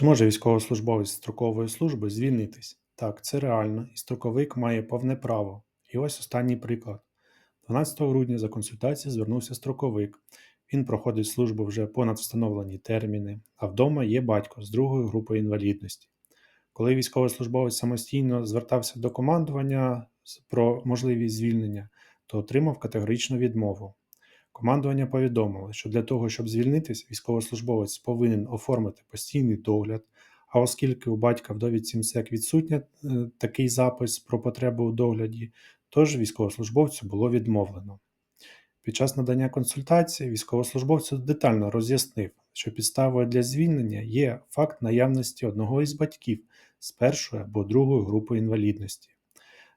Чи може військовослужбовець строкової служби звільнитись? Так, це реально, і строковик має повне право. І ось останній приклад. 12 грудня за консультацією звернувся строковик. Він проходить службу вже понад встановлені терміни, а вдома є батько з другою групою інвалідності. Коли військовослужбовець самостійно звертався до командування про можливість звільнення, то отримав категоричну відмову. Командування повідомило, що для того, щоб звільнитись, військовослужбовець повинен оформити постійний догляд. А оскільки у батька в довідці відсутня е, такий запис про потребу у догляді, тож військовослужбовцю було відмовлено. Під час надання консультації військовослужбовцю детально роз'яснив, що підставою для звільнення є факт наявності одного із батьків з першою або другою групою інвалідності.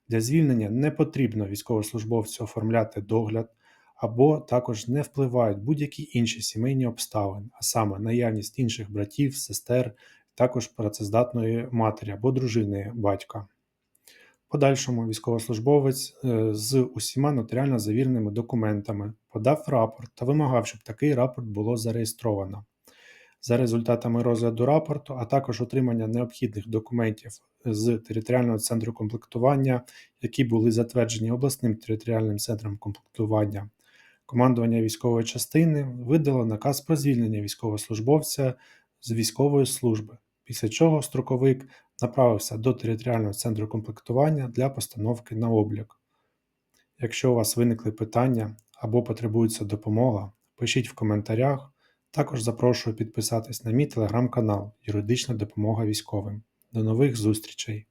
Для звільнення не потрібно військовослужбовцю оформляти догляд, або також не впливають будь-які інші сімейні обставини, а саме наявність інших братів, сестер, також працездатної матері або дружини батька. Подальшому військовослужбовець е, з усіма нотаріально завіреними документами подав рапорт та вимагав, щоб такий рапорт було зареєстровано. За результатами розгляду рапорту, а також отримання необхідних документів з територіального центру комплектування, які були затверджені обласним територіальним центром комплектування, командування військової частини видало наказ про звільнення військовослужбовця з військової служби, після чого строковик направився до територіального центру комплектування для постановки на облік. Якщо у вас виникли питання або потребується допомога, пишіть в коментарях. Також запрошую підписатись на мій телеграм-канал Юридична допомога військовим. До нових зустрічей!